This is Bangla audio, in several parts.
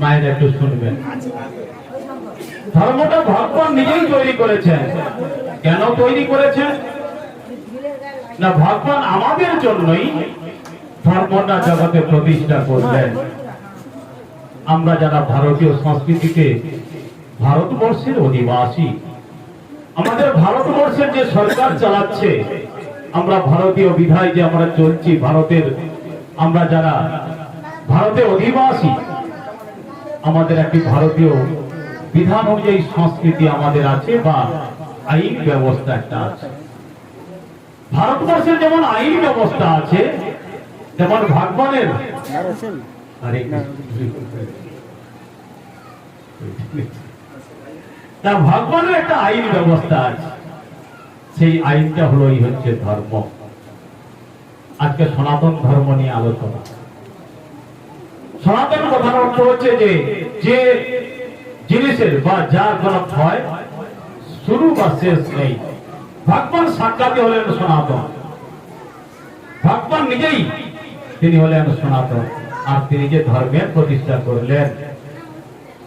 মায়ের একটু শুনবেন। ধর্মটা ভগবান নিজেই তৈরি করেছেন। কেন তৈরি করেছেন? না, ভগবান আমাদের জন্যই ধর্মটা জগতে প্রতিষ্ঠা করলেন। আমরা যারা ভারতীয় সংস্কৃতিতে ভারতবর্ষের অধিবাসী, আমাদের ভারতবর্ষের যে সরকার চালাচ্ছে, আমরা ভারতীয় বিধায় যে আমরা চলছি, ভারতের আমরা যারা ভারতের অধিবাসী আমাদের একটি ভারতীয় বিধান অনুযায়ী সংস্কৃতি আমাদের আছে বা আইন ব্যবস্থা একটা আছে। ভারতবর্ষের যেমন আইন ব্যবস্থা আছে যেমন ভগবানের তা ভগবানের একটা আইন ব্যবস্থা আছে। সেই আইনটা হলো এই হচ্ছে ধর্ম। আজকে সনাতন ধর্ম নিয়ে আলোচনা। সনাতন কথার অর্থ হচ্ছে যে যে জিনিসের বা যার কোন ভয় শুরু বা শেষ নেই। ভগবান সাক্ষাৎ হলেন সনাতন। ভগবান নিজেই তিনি হলেন সনাতন। আর তিনি যে ধর্মের প্রতিষ্ঠা করলেন,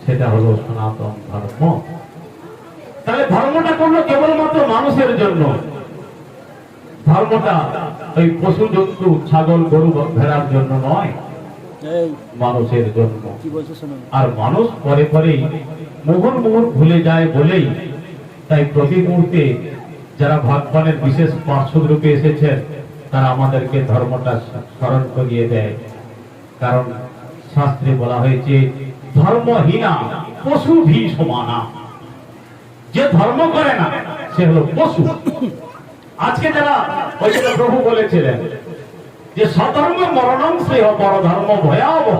সেটা হলো সনাতন ধর্ম। তাহলে ধর্মটা করল কেবলমাত্র মানুষের জন্য। ধর্মটা ওই পশু জন্তু ছাগল, গরু, ভেড়ার জন্য নয়। মানুষের শোনো। আর মানুষ পরে পরেই মুহুর মুহুর ভুলে যায় বলেই তাই প্রতি মুহূর্তে যারা ভগবানের বিশেষ পার্শ্বদ রূপে এসেছেন তারা আমাদেরকে ধর্মটা স্মরণ করিয়ে দেয়। কারণ শাস্ত্রে বলা হয়েছে ধর্মহীনা পশু ভি সমানা যে ধর্ম করে না সে হলো পশু। আজকে যারা প্রভু বলেছিলেন যে সধর্ম মরণম শ্রেয় বড় ধর্ম ভয়াবহ।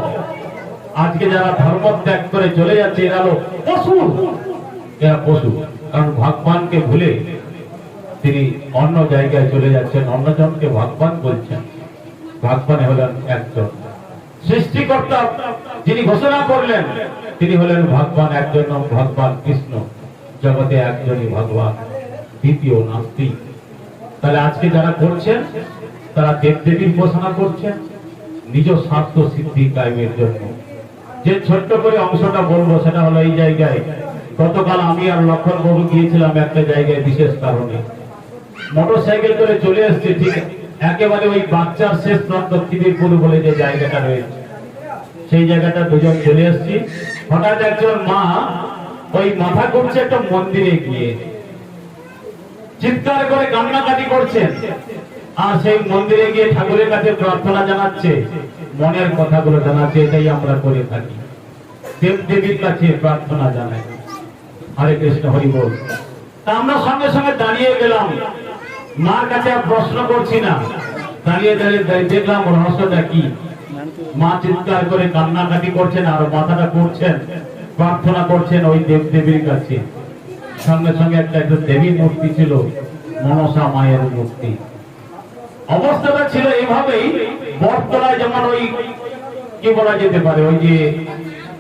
আজকে যারা ধর্ম ত্যাগ করে চলে যাচ্ছে, এরা হলো পশু। এরা পশু। কারণ ভগবানকে ভুলে তিনি অন্য জায়গায় চলে যাচ্ছেন, অন্যজনকে ভগবান বলছেন। ভগবান হলেন একজন সৃষ্টিকর্তা। যিনি ঘোষণা করলেন, তিনি হলেন ভগবান একজন, ভগবান কৃষ্ণ। জগতে একজনই ভগবান, দ্বিতীয় নাস্তিক। তাহলে আজকে যারা করছেন তারা দেবদেবীর ঘোষণা করছেন। নিজ স্বার্থ সিদ্ধি কায়েমের জন্য। যে ছোট্ট করে অংশটা বলব, সেটা হলো এই জায়গায়, গতকাল আমি আর লক্ষণ বাবু গিয়েছিলাম একটা জায়গায় বিশেষ কারণে। মোটর সাইকেল করে চলে এসছে, ঠিক একেবারে ওই বাচ্চার শেষ প্রান্ত খিদিরপুর বলে যে জায়গাটা রয়েছে। সেই জায়গাটা দুজন চলে এসছি। হঠাৎ একজন মা ওই মাথা করছে একটা মন্দিরে গিয়ে। চিৎকার করে কান্নাকাটি করছেন। আর সেই মন্দিরে গিয়ে ঠাকুরের কাছে প্রার্থনা জানাচ্ছে। মনের কথাগুলো জানাচ্ছে, এটাই আমরা করে থাকি। দেব দেবীর কাছে প্রার্থনা জানাই। হরে কৃষ্ণ, হরি বল। তা আমরা সঙ্গে সঙ্গে দাঁড়িয়ে গেলাম। মার কাছে আর প্রশ্ন করছি না। দাঁড়িয়ে দাঁড়িয়ে দেখলাম রহস্যটা কি। মা চিৎকার করে কান্নাকাটি করছেন আর মাথাটা করছেন, প্রার্থনা করছেন ওই দেব দেবীর কাছে। সঙ্গে সঙ্গে একটা একটা দেবী মূর্তি ছিল, মনসা মায়ের মূর্তি। অবস্থাটা ছিল এইভাবেই, বটতলায় যেমন ওই কি বলা যেতে পারে, ওই যে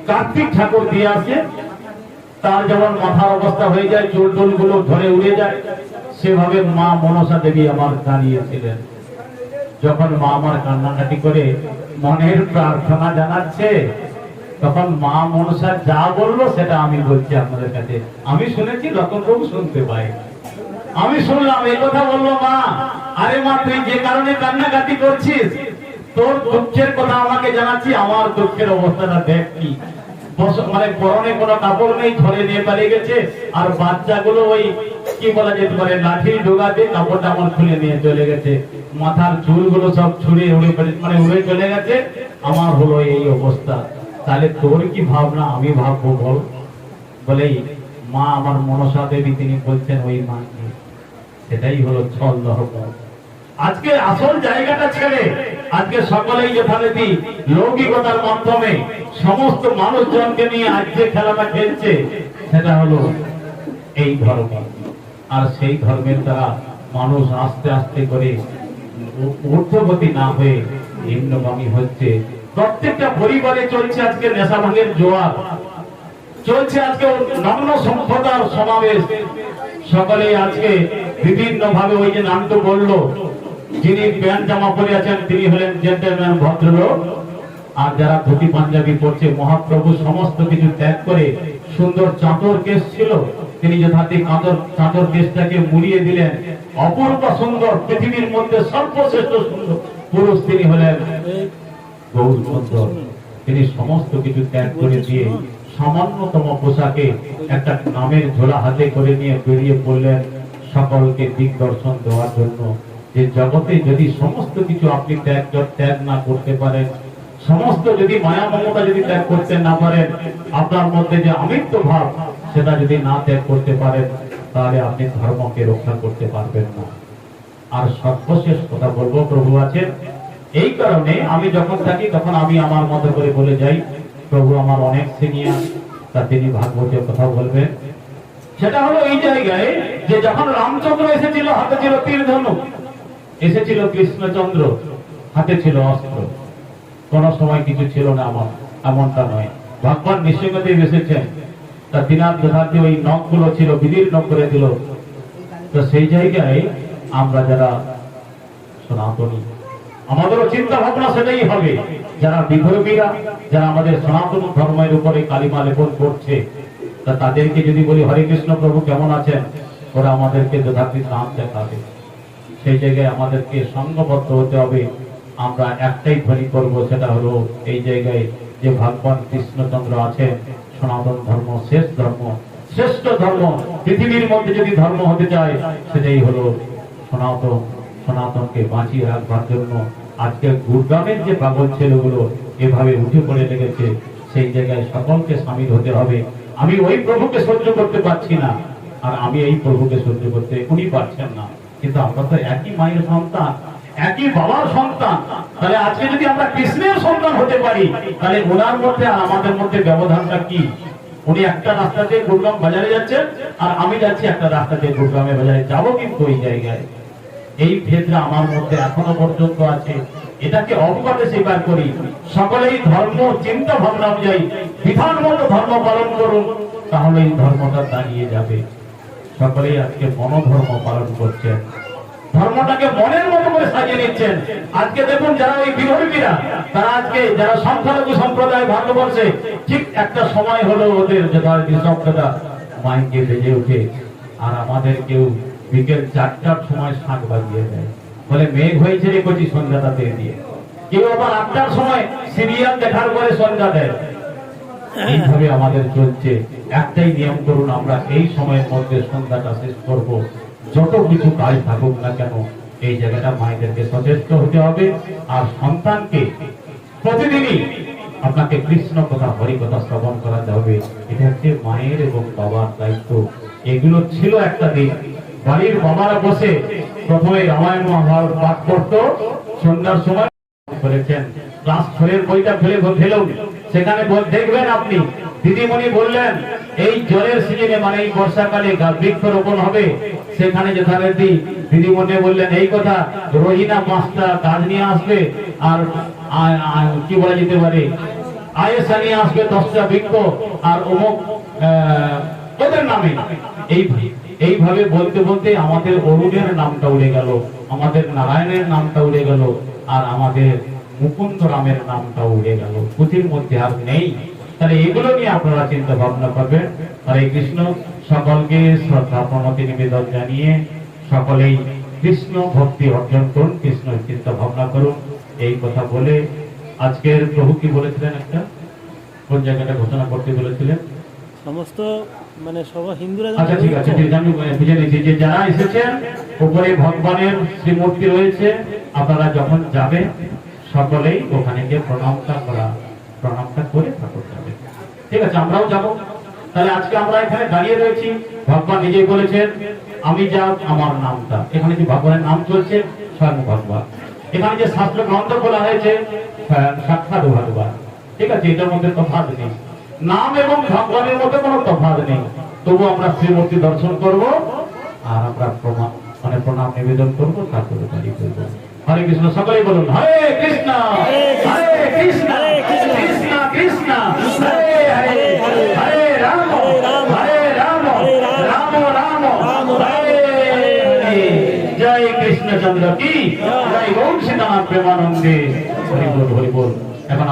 কার্তিক ঠাকুর দিয়ে আসে, তার যেমন মাথার অবস্থা হয়ে যায়, চুল টুলগুলো ধরে উড়ে যায়, সেভাবে মা মনসা দেবী আমার দাঁড়িয়েছিলেন। যখন মা আমার কান্নাকাটি করে মনের প্রার্থনা জানাচ্ছে, তখন মা মনসা যা বলল সেটা আমি বলছি আপনাদের কাছে। আমি শুনেছি, রতনবাবু শুনতে পাই আমি শুনলাম, এই কথা বলল মা। আরে মা, তুই যে কারণে কান্নাকাটি করছিস, তোর দুঃখের কথা আমাকে জানাচ্ছি, আমার দুঃখের অবস্থাটা দেখ কি। মানে পরনে কোনো কাপড় নেই, ধরে নিয়ে পালিয়ে গেছে, আর বাচ্চাগুলো ওই, কি বলা যেতে পারে, লাঠি ঢোকাতে কাপড়টা আমার খুলে নিয়ে চলে গেছে। মাথার চুলগুলো সব ছুড়ে উড়ে পড়ে- মানে উড়ে চলে গেছে। আমার হলো এই অবস্থা। তাহলে তোর কি ভাবনা? আমি ভাববো, বল। বলেই মা, আমার মনসা দেবী, তিনি বলছেন, ওই মাকে। সেটাই হলো ছল ধর্ম আজকে আসল জায়গাটা ছেড়ে আজকে সকলেই যথারীতি লৌকিকতার মাধ্যমে সমস্ত মানুষজনকে নিয়ে আজ যে খেলাটা খেলছে, সেটা হলো এই ধর্ম। আর সেই ধর্মের দ্বারা মানুষ আস্তে আস্তে করে ঊর্ধ্বগতি না হয়ে নিম্নগামী হচ্ছে। প্রত্যেকটা পরিবারে চলছে আজকে নেশা ভাঙের জোয়ার। চলছে আজকে নগ্ন সভ্যতার সমাবেশ। সকলে আজকে বিভিন্ন ভাবে ওই যে নামটা বলল যিনি প্যান্ট জামা পরে আছেন, তিনি হলেন জেন্টেলম্যান ভদ্রলোক। আর যারা ধুতি পাঞ্জাবি পরছে, মহাপ্রভু সমস্ত কিছু ত্যাগ করে সুন্দর চাদর কেস ছিল, তিনি যথার্থ চাদর চাদর কেসটাকে মুড়িয়ে দিলেন। অপূর্ব সুন্দর পৃথিবীর মধ্যে সর্বশ্রেষ্ঠ সুন্দর পুরুষ তিনি হলেন গৌর সুন্দর তিনি সমস্ত কিছু ত্যাগ করে দিয়ে সামান্যতম পোশাকে একটা নামের ঝোলা হাতে করে নিয়ে বেরিয়ে পড়লেন। সকলকে দিক দর্শন দেওয়ার জন্য যে জগতে যদি সমস্ত কিছু আপনি ত্যাগ ত্যাগ না করতে পারেন, সমস্ত যদি মায়া মমতা যদি ত্যাগ করতে না পারেন, আপনার মধ্যে যে আমিত্ব ভাব, সেটা যদি না ত্যাগ করতে পারেন, তাহলে আপনি ধর্মকে রক্ষা করতে পারবেন না। আর সর্বশেষ কথা বলব, প্রভু আছেন। এই কারণে আমি যখন থাকি, তখন আমি আমার মতো করে বলে যাই, প্রভু আমার অনেক সিনিয়র, তা তিনি ভাগবতের কথা বলবেন। সেটা হলো এই জায়গায় যে যখন রামচন্দ্র এসেছিল, হাতে ছিল তীর ধনুক এসেছিল কৃষ্ণচন্দ্র, হাতে ছিল অস্ত্র। কোন সময় কিছু ছিল না আমার এমনটা নয়। ভগবান নৃসিংহদেব এসেছেন। তা দিনার যথার্থ ওই নখগুলো ছিল নখ করে দিল। তো সেই জায়গায় আমরা যারা সনাতনী, আমাদেরও চিন্তা ভাবনা সেটাই হবে। যারা বিধর্মীরা, যারা আমাদের সনাতন ধর্মের উপরে কালিমা লেপন করছে, তা তাদেরকে যদি বলি, হরে কৃষ্ণ প্রভু, কেমন আছেন? ওরা আমাদেরকে যথার্থ নাম দেখাবে সেই জায়গায় আমাদেরকে সঙ্গবদ্ধ হতে হবে। আমরা একটাই ধ্বনি করব, সেটা হলো এই জায়গায় যে ভগবান কৃষ্ণচন্দ্র আছেন, সনাতন ধর্ম শেষ ধর্ম। শ্রেষ্ঠ ধর্ম, পৃথিবীর মধ্যে যদি ধর্ম হতে চায়, সেটাই হলো সনাতন, সনাতনকে বাঁচিয়ে রাখবার জন্য। আজকে গুরগামের যে পাগল ছেলেগুলো এভাবে উঠে পড়ে লেগেছে, সেই জায়গায় সকলকে সামিল হতে হবে। আমি ওই প্রভুকে সহ্য করতে পারছি না, আর আমি এই প্রভুকে সহ্য করতে উনি পারছেন না। কিন্তু আমরা তো একই মায়ের সন্তান, একই বাবার সন্তান। তাহলে আজকে যদি আমরা কৃষ্ণের সন্তান হতে পারি, তাহলে ওনার মধ্যে আর আমাদের মধ্যে ব্যবধানটা কি? উনি একটা রাস্তা দিয়ে গুরগাম বাজারে যাচ্ছেন, আর আমি যাচ্ছি একটা রাস্তা দিয়ে গুরগামে বাজারে যাব কিন্তু ওই জায়গায়। এই ভেদটা আমার মধ্যে এখনও পর্যন্ত আছে। এটাকে অবকাশে স্বীকার করি। সকলেই ধর্ম, চিন্তা ভাবনা অনুযায়ী বিধান মতো ধর্ম পালন করুন তাহলে এই ধর্মটা দাঁড়িয়ে যাবে। সকলেই আজকে মনোধর্ম পালন করছেন ধর্মটাকে মনের মতো করে সাজিয়ে নিচ্ছেন। আজকে দেখুন যারা ওই বিধর্মীরা তারা আজকে যারা সংখ্যালঘু সম্প্রদায় ভারতবর্ষে ঠিক একটা সময় হলো ওদের যে তার নিঃশব্দতা মাইকে বেজে ওঠে। আর আমাদের কেউ বিকেল চারটার সময় শাঁখ বাজিয়ে দেয়। বলে মেঘ হয়েছে রে কচি সন্ধ্যাটাতে দিয়ে কেউ আবার আটটার সময় সিরিয়াল দেখার পরে সন্ধ্যা দেয়। এইভাবে আমাদের চলছে। একটাই নিয়ম করুন, আমরা এই সময়ের মধ্যে সন্ধ্যাটা শেষ করব। যত কিছু কাজ থাকুক না কেন, এই জায়গাটা মায়েদেরকে সচেষ্ট হতে হবে। আর সন্তানকে প্রতিদিনই আপনাকে কৃষ্ণ কথা, হরি কথা শ্রবণ করাতে হবে। এটা হচ্ছে মায়ের এবং বাবার দায়িত্ব। এগুলো ছিল একটা দিন। বাড়ির বাবারা বসে প্রথমে রামায়ণ মহাভারত পাঠ করতো। সন্ধ্যার সময় করেছেন। ক্লাস ফোরের বইটা ফেলে ফেলেও সেখানে দেখবেন আপনি, দিদিমণি বললেন, এই জ্বরের সিজনে মানে এই বর্ষাকালে গা- বৃক্ষরোপণ হবে, সেখানে যথারীতি দিদিমণি বললেন, এই কথা রোহিনা পাঁচটা গাছ নিয়ে আসবে আর কি বলা যেতে পারে আয়েসা নিয়ে আসবে দশটা বৃক্ষ আর অমুক ওদের নামে। এই, এইভাবে বলতে বলতে আমাদের অরুণের নামটা উড়ে গেল, আমাদের নারায়ণের নামটা উড়ে গেল, আর আমাদের মুকুন্দ রামের নামটা উড়ে গেল। পুঁথির মধ্যে আর নেই। তাহলে এগুলো নিয়ে আপনারা চিন্তা ভাবনা করবেন। হরে কৃষ্ণ সকলকে শ্রদ্ধা প্রণতি নিবেদন জানিয়ে সকলেই কৃষ্ণ ভক্তি অর্জন করুন কৃষ্ণ চিন্তা ভাবনা করুন। এই কথা বলে আজকের প্রভু কি বলেছিলেন একটা? কোন জায়গাটা ঘোষণা করতে বলেছিলেন? সমস্ত মানে সব হিন্দুরা আচ্ছা ঠিক আছে ঠিক আমি বুঝে নিয়েছি যে যারা এসেছেন উপরে ভগবানের শ্রীমূর্তি রয়েছে আপনারা যখন যাবেন সকলেই ওখানে গিয়ে প্রণামটা করা, প্রণামটা করে ঠাকুর যাবে। ঠিক আছে, আমরাও যাব। তাহলে আজকে আমরা এখানে দাঁড়িয়ে রয়েছি। ভগবান নিজেই বলেছেন, আমি যা, আমার নামটা। এখানে যে ভগবানের নাম চলছে, স্বয়ং ভগবান। এখানে যে শাস্ত্র গ্রন্থ বলা হয়েছে সাক্ষাৎ ভগবান। ঠিক আছে, এটার মধ্যে তফাৎ নেই। নাম এবং ভগবানের মধ্যে কোনো তফাৎ নেই। তবু আমরা শ্রীমূর্তি দর্শন করব, আর আমরা প্রণাম মানে প্রণাম নিবেদন করব তারপরে বাড়ি করব হরে কৃষ্ণ সকলেই বলুন হরে কৃষ্ণ হরে কৃষ্ণ কৃষ্ণ কৃষ্ণ হরে হরে হরে রাম হরে রাম রাম রাম হরে। হরে জয় কৃষ্ণচন্দ্র কি? জয়। গৌর সীতানাথ প্রেমানন্দে। হরি বল হরি বল। এখন